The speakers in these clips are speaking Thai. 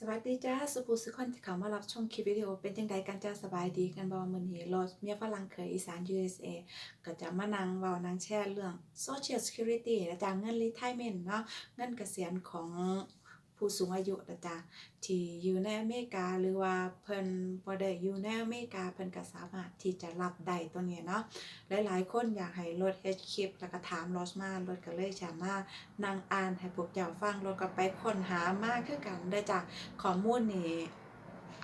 สวัสดีจ้าสุภูสุขคนที่เข้ามารับชมคลิปวิดีโอเป็นจังใดกันจ้าสบายดีกันบ่มือนี้รอเมียฝรั่งเคยอีสาน USA ก็จะมานั่งเว้านั่งแชร์เรื่อง Social Security และจ้าเงิน Retirement เนาะเงินเกษียณของ ผู้สูงอายุนะจ้าที่อยู่ในอเมริกาหรือว่าเพิ่นบ่ได้อยู่ในอเมริกาเพิ่นก็สามารถที่จะรับได้ตัวนี้เนาะหลายๆ คนอยากให้ลดเฮ็ดคลิปแล้วก็ถามลอสมาลดก็เลยจะมานั่งอ่านให้พวกเจ้าฟังลดก็ไปค้นหามากคือกันเด้จ้าข้อมูลนี่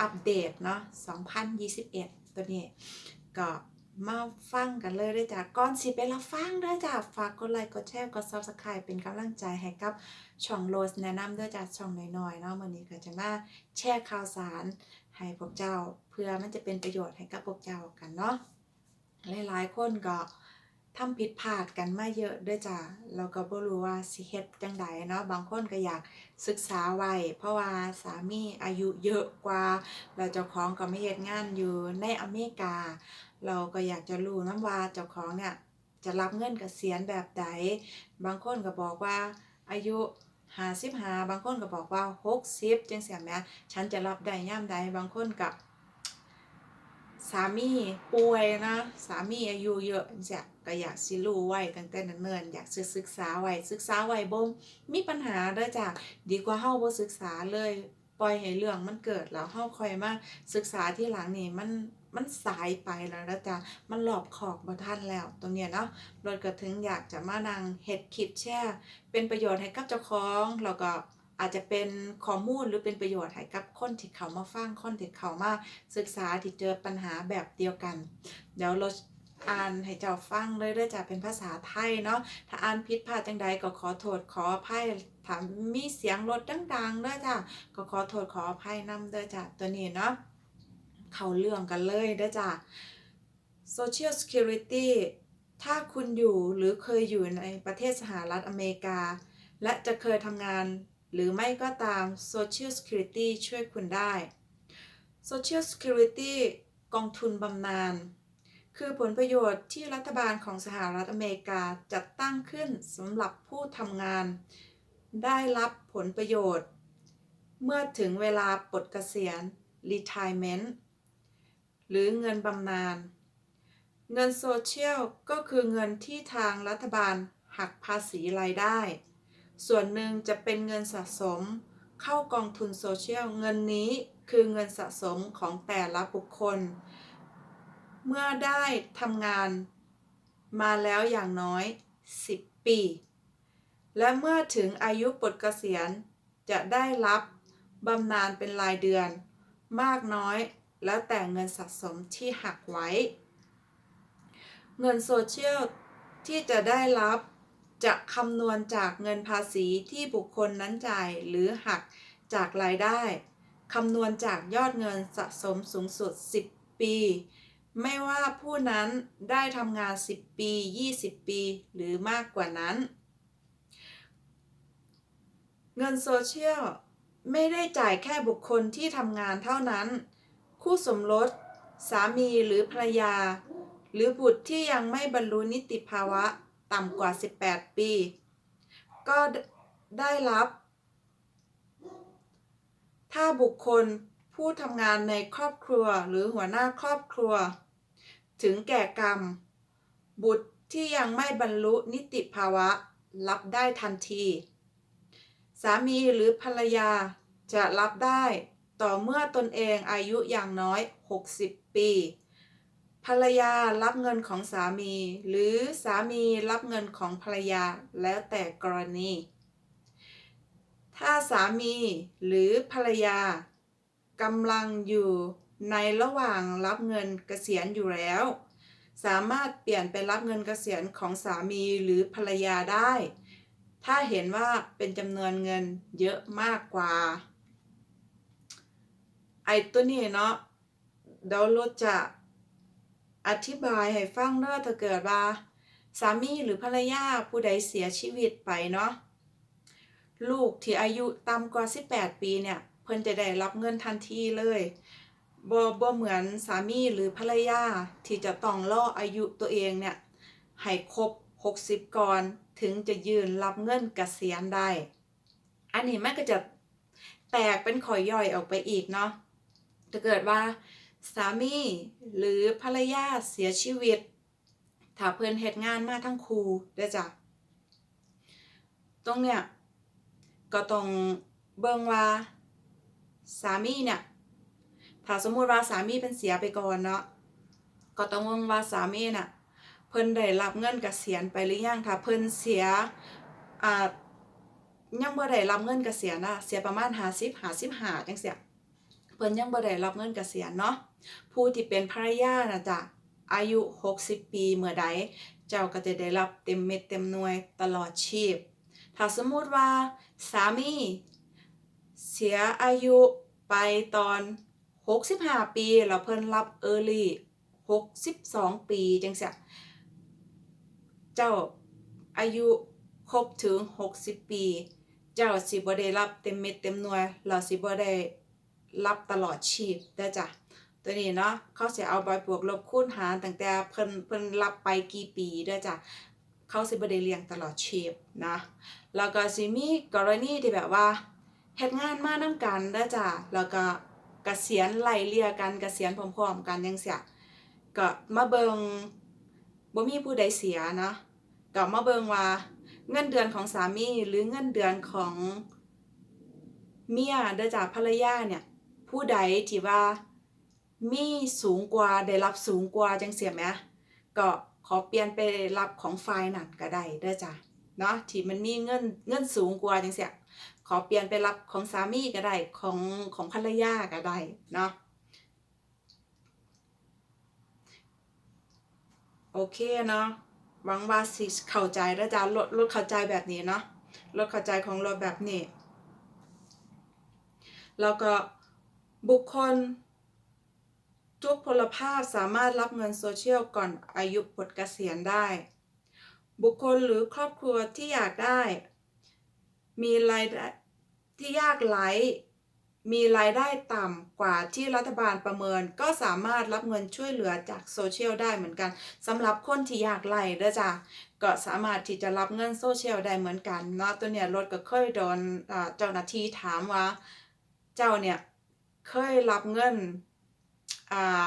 อัปเดตเนาะ2021 ตัวนี้ก็ มาฟังกันเลยด้อจ้ะก่อนสิไปรับฟังด้อจ้ะฝากกดไลค์กดแชร์กด Subscribe เป็นกำลังใจให้กับช่องโรสแนะนำด้อจ้ะช่องน้อยๆเนาะมื้อนี้ก็จะมาแชร์ข่าวสารให้พวกเจ้า เพื่อมันจะเป็นประโยชน์ให้กับพวกเจ้ากันเนาะหลายๆคนก็ทำผิดพลาดกันมาเยอะด้อจ้ะเราก็บ่รู้ว่าสิเฮ็ดจังใดเนาะบางคนก็อยากศึกษาไว้เพราะว่าสามีอายุเยอะกว่าแล้วเจ้าของก็ไม่เฮ็ดงานอยู่ในอเมริกา เราก็อยากจะรู้น้ำว่าเจ้าของเนี่ยจะรับเงินกเกษียณแบบใดบางคนก็บอกว่าอายุห55บหาบางคนก็บอกว่า60จังซี่แหมฉันจะรับได้ยามใดบางคนก็สามีป่วยนะสามีอายุเยอะจังซี้ก็อยากสิรู้ไว้ตั้งแต่เนินอยากศึกษาไว้ศึกษาไว้บ่มมีปัญหาเด้อจ้ะดีกว่าเฮาบ่ศึกษาเลย ปล่อยให้เรื่องมันเกิดแล้วเฮาค่อยมาศึกษาที่หลังนี่มัน มันสายไปแล้วนะจ๊ะมันรอบขอบบ่ทันแล้วตรงเนี้ยเนาะรถก็ถึงอยากจะมานั่งเฮ็ดคลิปแชร์เป็นประโยชน์ให้กับเจ้าของแล้วก็อาจจะเป็นข้อมูลหรือเป็นประโยชน์ให้กับคนที่เขามาฟังคนที่เขามาศึกษาที่เจอปัญหาแบบเดียวกัน เดี๋ยวรถอ่านให้เจ้าฟังเลยด้อจ้ะเป็นภาษาไทยเนาะถ้าอ่านผิดพลาดจังใดก็ขอโทษขออภัยถามมีเสียงรถดังๆด้อจ้ะก็ขอโทษขออภัยนำเด้อจ้ะตัวนี้เนาะ เข้าเรื่องกันเลยเด้อจ้ะ Social Security ถ้าคุณอยู่หรือเคยอยู่ในประเทศสหรัฐอเมริกา และจะเคยทำงานหรือไม่ก็ตาม Social Security ช่วยคุณได้ Social Security กองทุนบำนาญคือผลประโยชน์ที่รัฐบาลของสหรัฐอเมริกาจัดตั้งขึ้นสำหรับผู้ทำงาน ได้รับผลประโยชน์ เมื่อถึงเวลาปลดเกษียณ retirement หรือเงินบำนาญ เงินโซเชียลก็คือเงินที่ทางรัฐบาลหักภาษีรายได้ ส่วนหนึ่งจะเป็นเงินสะสม เข้ากองทุนโซเชียล เงินนี้คือเงินสะสมของแต่ละบุคคล เมื่อได้ทำงานมาแล้วอย่างน้อย 10 ปี และเมื่อถึงอายุปลดเกษียณจะได้รับบำนาญเป็นรายเดือน มากน้อย แล้วแต่เงินสะสมที่หักไว้ เงินโซเชียลที่จะได้รับจะคำนวณจากเงินภาษีที่บุคคลนั้นจ่ายหรือหักจากรายได้คำนวณจากยอดเงินสะสมสูงสุด 10 ปี ไม่ว่าผู้นั้นได้ทำงาน 10 ปี 20 ปี หรือมากกว่านั้น เงินโซเชียลไม่ได้จ่ายแค่บุคคลที่ทำงานเท่านั้น คู่สมรส สามีหรือภรรยา หรือบุตรที่ยังไม่บรรลุนิติภาวะต่ำกว่า 18 ปี ก็ได้รับ ถ้าบุคคลผู้ทำงานในครอบครัวหรือหัวหน้าครอบครัว ถึงแก่กรรม บุตรที่ยังไม่บรรลุนิติภาวะรับได้ทันที สามีหรือภรรยาจะรับได้ ต่อเมื่อตนเองอายุอย่างน้อย 60 ปี ภรรยารับเงินของสามี หรือสามีรับเงินของภรรยาแล้วแต่กรณี ถ้าสามีหรือภรรยากำลังอยู่ในระหว่างรับเงินเกษียณอยู่แล้ว สามารถเปลี่ยนไปรับเงินเกษียณของสามีหรือภรรยาได้ ถ้าเห็นว่าเป็นจำนวนเงินเยอะมากกว่า ไอ้ตัวนี้เนาะเดี๋ยวราจะอธิบายให้ฟังเด้อถ้าเกิดว่า สามีหรือภรรยาผู้ใดเสียชีวิตไปเนาะลูกที่อายุต่ำกว่า 18 ปีเนี่ย เพิ่นจะได้รับเงินทันทีเลยบ่บ่เหมือนสามีหรือภรรยาที่จะต้องรออายุตัวเองเนี่ยให้ครบ 60 ก่อนถึงจะยืนรับเงินเกษียณได้ อันนี้มันก็จะแตกเป็นข่อยย่อยออกไปอีกเนาะ ถ้าเกิดว่าสามีหรือภรรยาเสียชีวิต ถ้าเพิ่นเฮ็ดงานมาทั้งคู่เด้จ้ะตรงเนี้ยก็ต้องเบิ่งว่าสามีเนี่ยถ้าสมมุติว่าสามีเป็นเสียไปก่อนเนาะก็ต้องเบิ่งว่าสามีน่ะเพิ่นได้รับเงินเกษียณไปหรือยังถ้าเพิ่นเสียอ่ายังบ่ได้รับเงินเกษียณนะเสียประมาณ50 55จังซี้ เพิ่นยังบ่ได้รับเงินเกษียณเนาะผู้ที่เป็นภรรยาน่ะจ้ะอายุ 60 ปีเมื่อใด เจ้าก็จะได้รับเต็มเม็ดเต็มหน่วยตลอดชีพ ถ้าสมมุติว่าสามีเสียอายุไปตอน 65 ปีแล้วเพิ่นรับ early 62 ปีจังซี้เจ้าอายุครบถึง 60 ปี เจ้าสิบ่ได้รับเต็มเม็ดเต็มหน่วยแล้วสิบ่ได้ รับตลอดชีพเด้อจ้ะตัวนี้เนาะเขาสิเอาใบบวกลบคูณหารตั้งแต่เพิ่นเพิ่นรับไปกี่ปีเด้อจ้ะเขาสิบ่ได้เลี้ยงตลอดชีพนะแล้วก็สิมีกรณีที่แบบว่าเฮ็ดงานมานำกันเด้อจ้ะแล้วก็เกษียณไล่เลี่ยกันเกษียณพร้อมๆกันจังซี้ก็มาเบิงบ่มีผู้ใดเสียนะก็มาเบิงว่าเงินเดือนของสามีหรือเงินเดือนของเมียเด้อจ้ะภรรยาเนี่ย ผู้ใดที่ว่า มีสูงกว่าได้รับสูงกว่าจังซี้แหมก็ขอเปลี่ยนไปรับของฝ่ายนั้นก็ได้เด้อจ้ะเนาะที่มันมีเงินเงินสูงกว่าจังซี้ขอเปลี่ยนไปรับของสามีก็ได้ของของภรรยาก็ได้เนาะโอเคเนาะหวังว่าสิเข้าใจเด้อจ้ะลดลดเข้าใจแบบนี้เนาะลดเข้าใจของลดแบบนี้ แล้วก็ บุคคล ทุกพลภาพสามารถรับเงินโซเชียลก่อนอายุปลดเกษียณได้ บุคคลหรือครอบครัวที่อยากได้ มีรายได้ที่ยากไร้มีรายได้ต่ำกว่าที่รัฐบาลประเมิน ก็สามารถรับเงินช่วยเหลือจากโซเชียลได้เหมือนกันสำหรับคนที่ยากไร้เด้อจ้ะก็สามารถที่จะรับเงินโซเชียลได้เหมือนกันเนาะตัวเนี้ยรถก็เคยโดนอ่าเจ้าหน้าที่ถามว่า เจ้าเนี่ย เคยรับเงินอ่า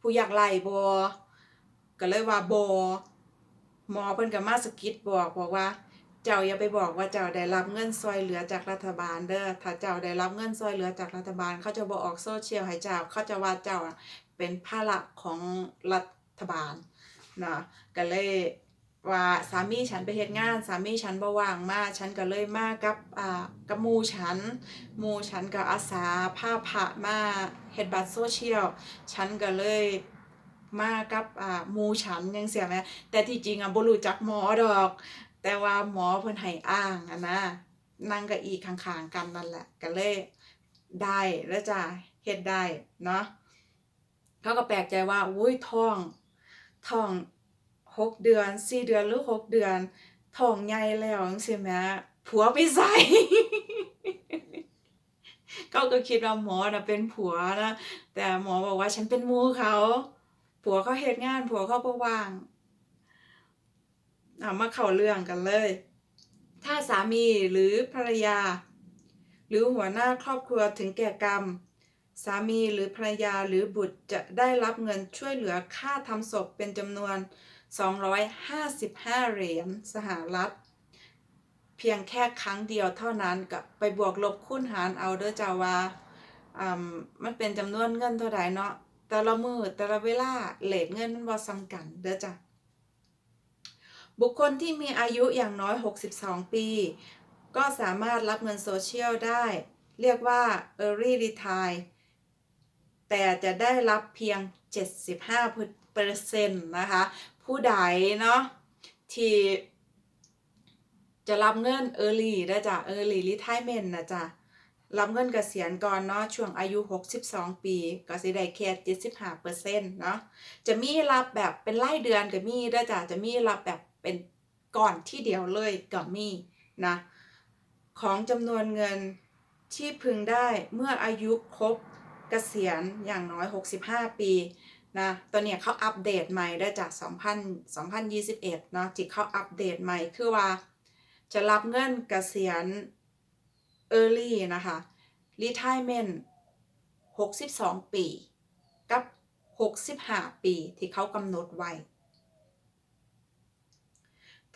ผู้อยากไร้บ่ก็เลยว่าบ่หมอเพิ่นก็มาสกิดบอกบอกว่า เจ้าอย่าไปบอกว่าเจ้าได้รับเงินช่วยเหลือจากรัฐบาลเด้อถ้าเจ้าได้รับเงินช่วยเหลือจากรัฐบาล เขาจะบ่ออกโซเชียลให้เจ้าเขาจะว่าเจ้าเป็นภาระของรัฐบาลนะก็เลย ว่าสามีฉันไปเฮ็ดงานสามีฉันบ่ว่างมาฉันก็เลยมากับอ่ากับหมู่ฉันหมู่ฉันก็อาสาพาพระมาเฮ็ดบัตรโซเชียลฉันก็เลยมากับอ่าหมู่ฉันจังซี้แหมแต่ที่จริงอะบ่รู้จักหมอดอก แต่ว่าหมอเพิ่นให้อ้างอะนะนั่งก้าอี้ข้างๆกันนั่นแหละก็เลยได้เด้อจ้ะเฮ็ดได้เนาะเขาก็แปลกใจว่าอุ๊ยท้องท้อง 6เดือน4เดือนหรือ6เดือนท้องใหญ่แล้วจังซี้แหมผัวไปไสเขาก็คิดว่าหมอนะเป็นผัวนะแต่หมอบอกว่าฉันเป็นมูเขาผัวเขาเฮ็ดงานผัวเขาบ่ว่างอามาเข้าเรื่องกันเลย ถ้าสามีหรือภรรยา หรือหัวหน้าครอบครัวถึงแก่กรรม สามีหรือภรรยาหรือบุตรจะได้รับเงินช่วยเหลือค่าทำศพเป็นจำนวน 255 เหรียญสหรัฐ เพียงแค่ครั้งเดียวเท่านั้นก็ไปบวกลบคูณหารเอาเด้อจ้ะว่าอ่ามันเป็นจำนวนเงินเท่าใดเนาะแต่ละมือแต่ละเวลาเรตเงินมันบ่ส่ำกันเด้อจ้ะบุคคลที่มีอายุอย่างน้อย 62 ปี ก็สามารถรับเงินโซเชียลได้ เรียกว่า Early Retire แต่จะได้รับเพียง 75พเปอร์เซ็นต์นะคะ ผู้ใดเนาะที่จะรับเงิน Early เด้จ้ะ Early Retirement นะจ้ะรับเงินเกษียณก่อนเนาะช่วงอายุ 62 ปีก็สิได้แค่75เปอร์เซ็นต์เนาะจะมีรับแบบเป็นรายเดือนก็มีเด้จ้ะจะมีรับแบบเป็นก้อนที่เดียวเลยก็มีนะของจำนวนเงินที่พึงได้เมื่ออายุครบเกษียณอย่างน้อย 65 ปี นะตัวเนี้ยเขาอัปเดตใหม่เด้อจ้ะ2000 2021เนาะที่เขาอัปเดตใหม่คือว่า จะรับเงินเกษียณ Early นะคะ retirement 62 ปี กับ 65 ปีที่เขากำหนดไว้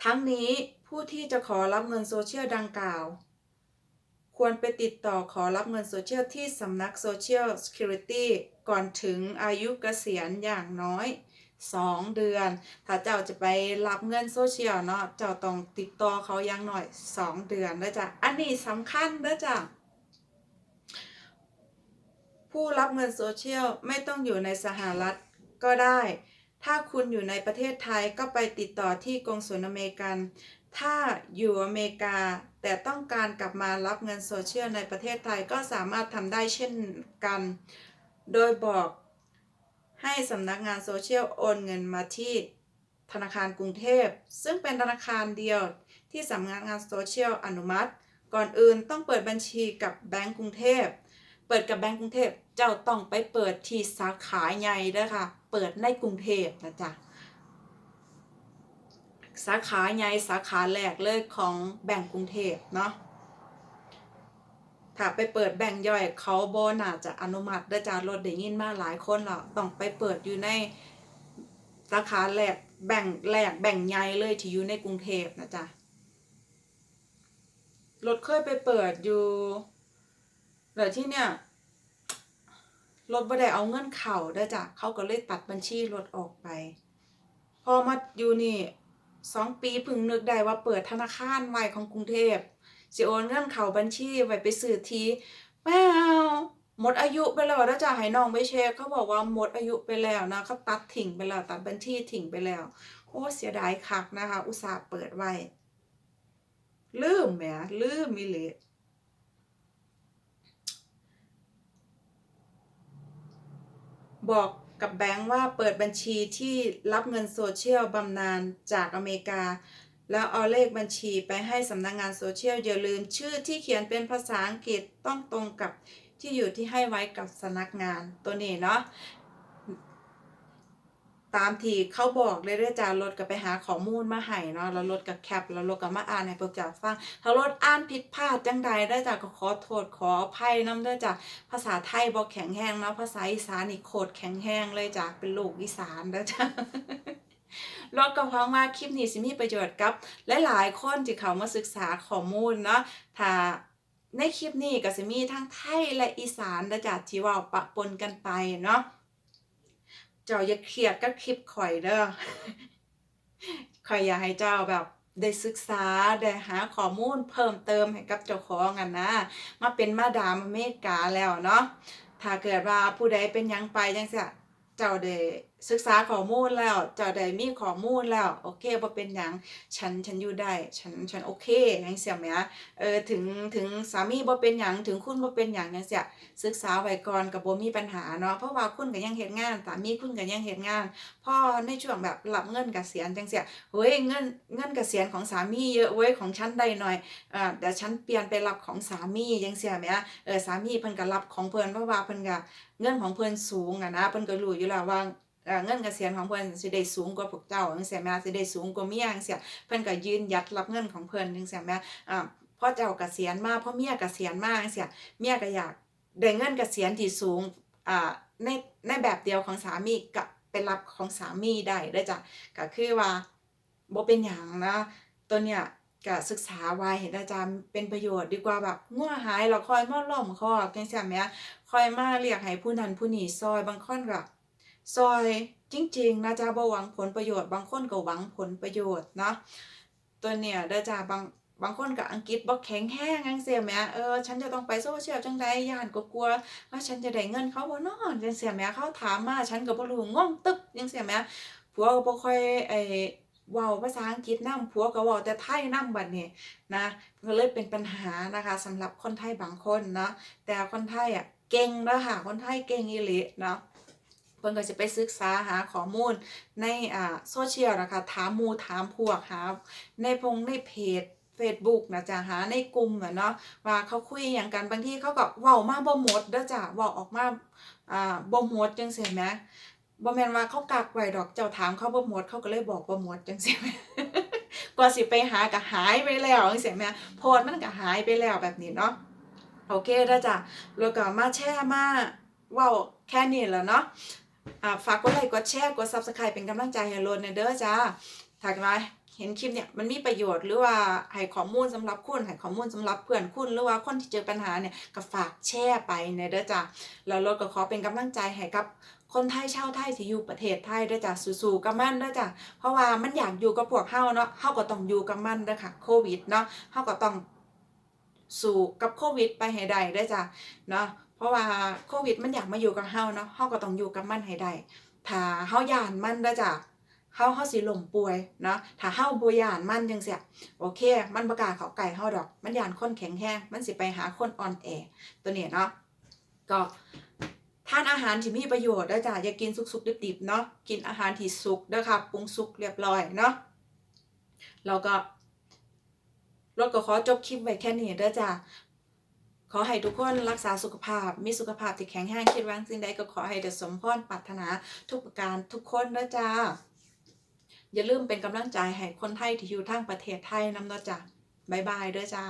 ทั้งนี้ผู้ที่จะขอรับเงินโซเชียลดังกล่าว ควรไปติดต่อขอรับเงินโซเชียลที่สำนัก Social Security ก่อนถึงอายุเกษียณอย่างน้อย 2 เดือน ถ้าเจ้าจะไปรับเงินโซเชียลเนาะ เจ้าต้องติดต่อเขาย่างน้อย 2 เดือนเด้อจ้ะอันนี้สำคัญเด้อจ้ะผู้รับเงินโซเชียลไม่ต้องอยู่ในสหรัฐก็ได้ ถ้าคุณอยู่ในประเทศไทยก็ไปติดต่อที่กงสุลอเมริกัน ถ้าอยู่อเมริกา แต่ต้องการกลับมารับเงินโซเชียลในประเทศไทยก็สามารถทำได้เช่นกัน โดยบอกให้สำนักงานโซเชียลโอนเงินมาที่ธนาคารกรุงเทพ ซึ่งเป็นธนาคารเดียวที่สำนักงานโซเชียลอนุมัติ ก่อนอื่นต้องเปิดบัญชีกับแบงก์กรุงเทพ เปิดกับแบงก์กรุงเทพ เจ้าต้องไปเปิดที่สาขาใหญ่เด้อค่ะ เปิดในกรุงเทพนะจ๊ะสาขาใหญ่สาขาแรกเลยของแบงก์กรุงเทพเนาะถ้าไปเปิดแบ่งย่อยเขาโบน่าจะอนุมัติเด้อจ้ารถได้ยินมาหลายคนแล้วต้องไปเปิดอยู่ในสาขาแรกแบ่งแรกแบ่งใหญ่เลยที่อยู่ในกรุงเทพนะจ๊ะรถเคยไปเปิดอยู่แล้วที่เนี่ย รถบ่ได้เอาเงินเข่าเด้จ้ะเขาก็เลยตัดบัญชีรถออกไป พอมาอยู่นี่สองปีพึ่งนึกได้ว่าเปิดธนาคารไว้ของกรุงเทพสิโอนเงินเข้าบัญชีไว้ไปซื้อทีแมวหมดอายุไปแล้วแล้วจะให้น้องไปเช็คเขาบอกว่าหมดอายุไปแล้วนะเขาตัดทิ้งไปแล้วตัดบัญชีทิ้งไปแล้ว โอ้เสียดายคักนะคะ อุตส่าห์เปิดไว้ลืมแหมลืมมิเล บอกกับแบงค์ว่าเปิดบัญชีที่รับเงินโซเชียลบำนาญจากอเมริกา แล้วเอาเลขบัญชีไปให้สำนักงงานโซเชียลอย่าลืมชื่อที่เขียนเป็นภาษาอังกฤษต้องตรงกับที่อยู่ที่ให้ไว้กับสำนักงานตัวนี้เนาะ ตามที่เขาบอกเลยเด้อจ้ารถก็ไปหาข้อมูลมาให้เนาะแล้วรถก็แคปแล้วรถก็มาอ่านให้พวกเจ้าฟังถ้ารถอ่านผิดพลาดจังใดได้อจ้ะก็ขอโทษขออภัยนำเด้อจ้ะภาษาไทยบ่แข็งแรงเนาะภาษาอีสานนี่โคตรแข็งแรงเลยจ้ะเป็นลูกอีสานเด้อจ้ะรถก็หวังว่าคลิปนี้สิมีประโยชน์กับหลายๆคนที่เขามาศึกษาข้อมูลเนาะถ้าในคลิปนี้ก็สิมีทั้งไทยและอีสานเด้อจ้ะที่ว้าปะปนกันไปเนาะ เจ้าอย่าเครียดกับคลิปข่อยเด้อข่อยอยากให้เจ้าแบบได้ศึกษา ได้หาข้อมูลเพิ่มเติมให้กับเจ้าของกันนะ มาเป็นมาดามเมกาแล้วเนาะถ้าเกิดว่าผู้ใดเป็นยังไปยังจะเจ้าได้ศึกษาข้อมูลแล้วเจ้าได้มีข้อมูลแล้วโอเคบ่เป็นหยังฉันฉันอยู่ได้ฉันฉันโอเคจังซี่แหมเออถึงถึงสามีบ่เป็นหยังถึงคุณบ่เป็นหยังจังซี่ศึกษาไว้ก่อนก็บ่มีปัญหาเนาะเพราะว่าคุณก็ยังเฮ็ดงานสามีคุณก็ยังเฮ็ดงานพอในช่วงแบบรับเงินเกษียณจังซี่เฮ้ยเงินเงินเกษียณของสามีเยอะเว้ยของฉันได้หน้อยอ่าเดี๋ยวฉันเปลี่ยนไปรับของสามีจังซี่แหมเออสามีเพิ่นก็รับของเพิ่นเพราะว่าเพิ่นก็เงินของเพิ่นสูงอะนะเพิ่นก็รู้อยู่แล้วว่า เงินเกษียณของเพิ่นสิได้สูงกว่าพวกเจ้าจังซี่แหมสิได้สูงกว่าเมียจังซี่เพิ่นก็ยืนยัดรับเงินของเพิ่นจังซี่แหมอ่าพอเจ้าเกษียณมาพอเมียเกษียณมาจังซี่เมียก็อยากได้เงินเกษียณที่สูงอ่าในในแบบเดียวของสามีก็ไปรับของสามีได้เด้จ้ะก็คือว่าบ่เป็นหยังนะตัวเนี้ยก็ศึกษาไว้เห็นอาจารย์เป็นประโยชน์ดีกว่าแบบงัวหายแล้วคอยมาล้อมคอกจังซี่แหมคอยมาเรียกให้ผู้นั้นผู้นี้ซอยบางคนก็ ซอยจริงๆนะจ๊ะบ่หวังผลประโยชน์บางคนก็หวังผลประโยชน์นะตัวเนี้ยเด้อจ้ะบางบางคนก็อังกฤษบ่แข็งแรงจังซี่แหมเออฉันจะต้องไปโซเชียลจังใดย้านก็กลัวว่าฉันจะได้เงินเขาบ่น้อจังซี่แหมเขาถามมาฉันก็บ่รู้งงตึ๊บจังซี่แหมผัวก็บ่ค่อยไอ้เว้าภาษาอังกฤษนำผัวก็เว้าแต่ไทยนำบัดนี้นะก็เลยเป็นปัญหานะคะสำหรับคนไทยบางคนเนาะแต่คนไทยอะเก่งเด้อค่ะคนไทยเก่งอีหลีเนาะ พิ่นก็สิไปศึกษาหาข้อมูลในอ่าโซเชียลนะคะถามมูถามพวกหาในพงในเพจ Facebook นะจ๊ะหาในกลุ่มอะเนาะว่าเขาคุยอิหยังกันบางทีเขาก็เว้ามาบ่หมดเด้อจ้ะเว้าออกมาอ่าบ่หมดจังซี่แหมบ่แม่นว่าเขากักไว้ดอกเจ้าถามเขาบ่หมดเขาก็เลยบอกบ่หมดจังซี่แหมกว่าสิไปหาก็หายไปแล้วจังซี่แหมโพสมันก็หายไปแล้วแบบนี้เนาะโอเคเด้อจ้ะแล้วก็มาแชร์มาเว้าแค่นี้แล้วเนาะ ฝากกดไลค์กดแชร์กด Subscribe เป็นกำลังใจให้โลดในเด้อจ้าถ้าว่าเห็นคลิปเนี่ยมันมีประโยชน์หรือว่าให้ข้อมูลสำหรับคุณให้ข้อมูลสำหรับเพื่อนคุณหรือว่าคนที่เจอปัญหาเนี่ยก็ฝากแชร์ไปในเด้อจ้าแล้วโลดก็ขอเป็นกำลังใจให้กับคนไทยชาวไทยที่อยู่ประเทศไทยเด้อจ้าสู้ๆกับมันเด้อจ้าเพราะว่ามันอยากอยู่กับพวกเฮาเนาะเฮาก็ต้องอยู่กับมันด้อค่ะโควิดเนาะเฮาก็ต้องสู้กับโควิดไปให้ได้เด้อจ้ะเนาะ เพราะว่าโควิดมันอยากมาอยู่กับเฮาเนาะเฮาก็ต้องอยู่กับมันให้ได้ถ้าเฮาย่านมันเด้จ้ะเฮาเฮาสิล้มป่วยเนาะถ้าเฮาบ่ย่านมันจังซี่โอเค มันบ่กล้าเขาใกล้เฮาดอก มันย่านคนแข็งแรงมันสิไปหาคนอ่อนแอตัวนี้เนาะก็ทานอาหารที่มีประโยชน์เด้จ้ะอย่ากินสุกๆดิบๆเนาะกินอาหารที่สุกเด้อค่ะปรุงสุกเรียบร้อยเนาะแล้วก็รถก็ขอจบคลิปไว้แค่นี้เด้อจ้า ขอให้ทุกคนรักษาสุขภาพ มีสุขภาพที่แข็งแรงคิดว่างสิ่งใดก็ขอให้ได้สมพรปรารถนาทุกประการทุกคนนะจ๊ะอย่าลืมเป็นกำลังใจให้คนไทยที่อยู่ทั้งประเทศไทยนำเด้อจ้าบายบายเด้อจ้า